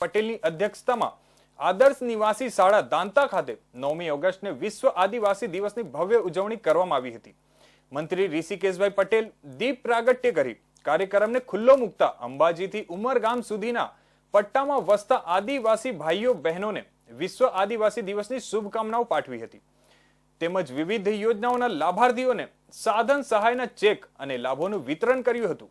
પટેલની અધ્યક્ષતામાં આદર્શ નિવાસી શાળા દાંતા ખાતે નવમી ઓગસ્ટને વિશ્વ આદિવાસી દિવસની ભવ્ય ઉજવણી કરવામાં આવી હતી. મંત્રી ઋષિકેશભાઈ પટેલ દીપ પ્રાગટ્ય કરી કાર્યક્રમને ખુલ્લો મૂકતા અંબાજીથી ઉમરગામ સુધીના પટ્ટામાં વસતા આદિવાસી ભાઈઓ બહેનોને વિશ્વ આદિવાસી દિવસની શુભકામનાઓ પાઠવી હતી. તેમજ વિવિધ યોજનાઓના લાભાર્થીઓને સાધન સહાયના ચેક અને લાભોનું વિતરણ કર્યું હતું.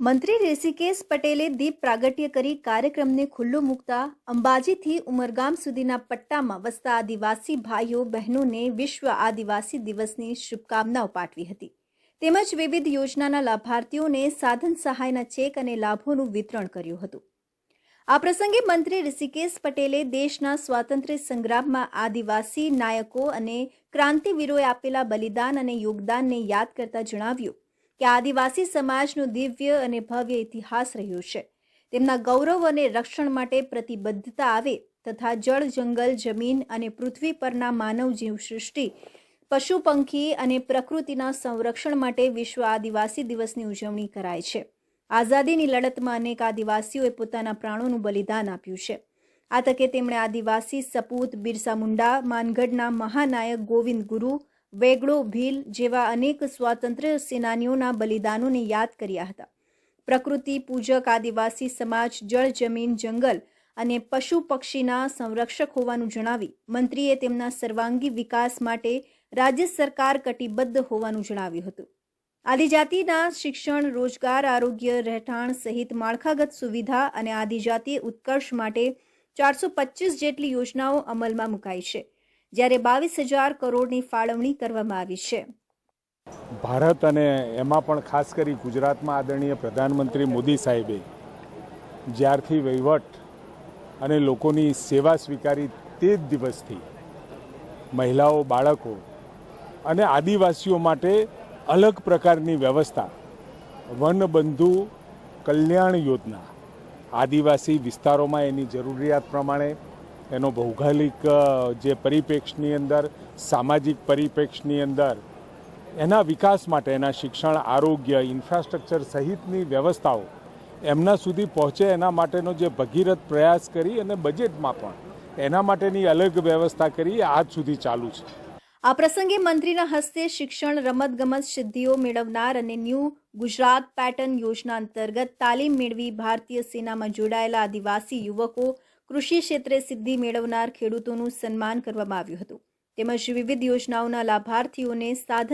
મંત્રી ઋષિકેશ પટેલે દીપ પ્રાગટ્ય કરી કાર્યક્રમને ખુલ્લો મૂકતા અંબાજીથી ઉમરગામ સુધીના પટ્ટામાં વસતા આદિવાસી ભાઈઓ, બહેનોને વિશ્વ આદિવાસી દિવસની શુભકામનાઓ પાઠવી હતી. તેમજ વિવિધ યોજનાના લાભાર્થીઓને સાધન સહાયના ચેક અને લાભોનું વિતરણ કર્યું હતું. આ પ્રસંગે મંત્રી ઋષિકેશ પટેલે દેશના સ્વાતંત્ર્ય સંગ્રામમાં આદિવાસી નાયકો અને ક્રાંતિવીરોએ આપેલા બલિદાન અને યોગદાનને યાદ કરતા જણાવ્યું કે આદિવાસી સમાજનો દિવ્ય અને ભવ્ય ઇતિહાસ રહ્યો છે. તેમના ગૌરવ અને રક્ષણ માટે પ્રતિબદ્ધતા આવે તથા જળ, જંગલ, જમીન અને પૃથ્વી પરના માનવ જીવ સૃષ્ટિ, પશુ પંખી અને પ્રકૃતિના સંરક્ષણ માટે વિશ્વ આદિવાસી દિવસની ઉજવણી કરાય છે. આઝાદીની લડતમાં અનેક આદિવાસીઓએ પોતાના પ્રાણોનું બલિદાન આપ્યું છે. આ તકે તેમણે આદિવાસી સપૂત બિરસા મુંડા, માનગઢના મહાનાયક ગોવિંદ ગુરુ વેગળો ભીલ જેવા અનેક સ્વાતંત્ર્ય સેનાનીઓના બલિદાનોને યાદ કર્યા હતા. પ્રકૃતિ, પૂજક, આદિવાસી સમાજ, જળ, જમીન, જંગલ અને પશુ પક્ષીના સંરક્ષક હોવાનું જણાવી મંત્રીએ તેમના સર્વાંગી વિકાસ માટે રાજ્ય સરકાર કટિબદ્ધ હોવાનું જણાવ્યું હતું. આદિજાતિના શિક્ષણ, રોજગાર, આરોગ્ય, રહેઠાણ સહિત માળખાગત સુવિધા અને આદિજાતિ ઉત્કર્ષ માટે ચારસો જેટલી યોજનાઓ અમલમાં મુકાઈ છે. જ્યારે બાવીસ હજાર કરોડની ફાળવણી કરવામાં આવી છે. ભારત અને એમાં પણ ખાસ કરી ગુજરાતમાં આદરણીય પ્રધાનમંત્રી મોદી સાહેબે જ્યારથી વહીવટ અને લોકોની સેવા સ્વીકારી તે જ દિવસથી મહિલાઓ, બાળકો અને આદિવાસીઓ માટે અલગ પ્રકારની વ્યવસ્થા વનબંધુ કલ્યાણ યોજના આદિવાસી વિસ્તારોમાં એની જરૂરિયાત પ્રમાણે એનો ભૌગોલિક જે પરિપ્રેક્ષની અંદર, સામાજિક પરિપ્રેક્ષની અંદર, એના વિકાસ માટે, એના શિક્ષણ, આરોગ્ય, ઇન્ફ્રાસ્ટ્રક્ચર સહિતની વ્યવસ્થાઓ એમના સુધી પહોંચે એના માટેનો જે ભગીરથ પ્રયાસ કરી અને બજેટમાં પણ એના માટેની અલગ વ્યવસ્થા કરી આજ સુધી ચાલુ છે. આ પ્રસંગે મંત્રીના હસ્તે શિક્ષણ, રમતગમત સિદ્ધિઓ મેળવનાર અને ન્યૂ ગુજરાત પેટર્ન યોજના અંતર્ગત તાલીમ મેળવી ભારતીય સેનામાં જોડાયેલા આદિવાસી યુવકો કૃષિ ક્ષેત્રે સિદ્ધિ મેળવનાર ખેડૂતોનું સન્માન કરવામાં આવ્યું હતું. તેમજ વિવિધ યોજનાઓના લાભાર્થીઓને સાધન